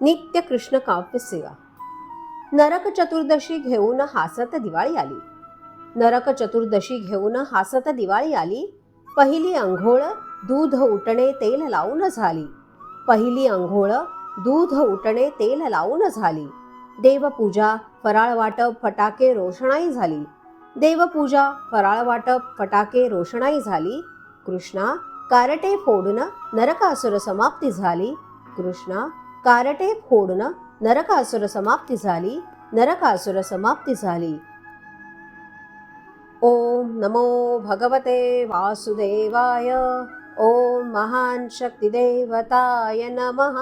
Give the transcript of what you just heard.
नित्य कृष्ण काव्य सेवा. नरक चतुर्दशी घेऊन हासत दिवाळी आली. नरक चतुर्दशी घेऊन हासत दिवाळी आली. पहिली अंघोळ दूध उटणे तेल लावून झाली. पहिली अंघोळ दूध उटणे तेल लावून झाली. देवपूजा फराळ वाटप फटाके रोषणाई झाली. देवपूजा फराळ वाटप फटाके रोषणाई झाली. कृष्णा कारटे फोडून नरकासुर समाप्ती झाली. कृष्णा कारटे फोडून नरकासुर समाप्ती झाली नरकासुर समाप्ती झाली. ओम नमो भगवते वासुदेवाय ओम महान शक्तिदेवताय नमः.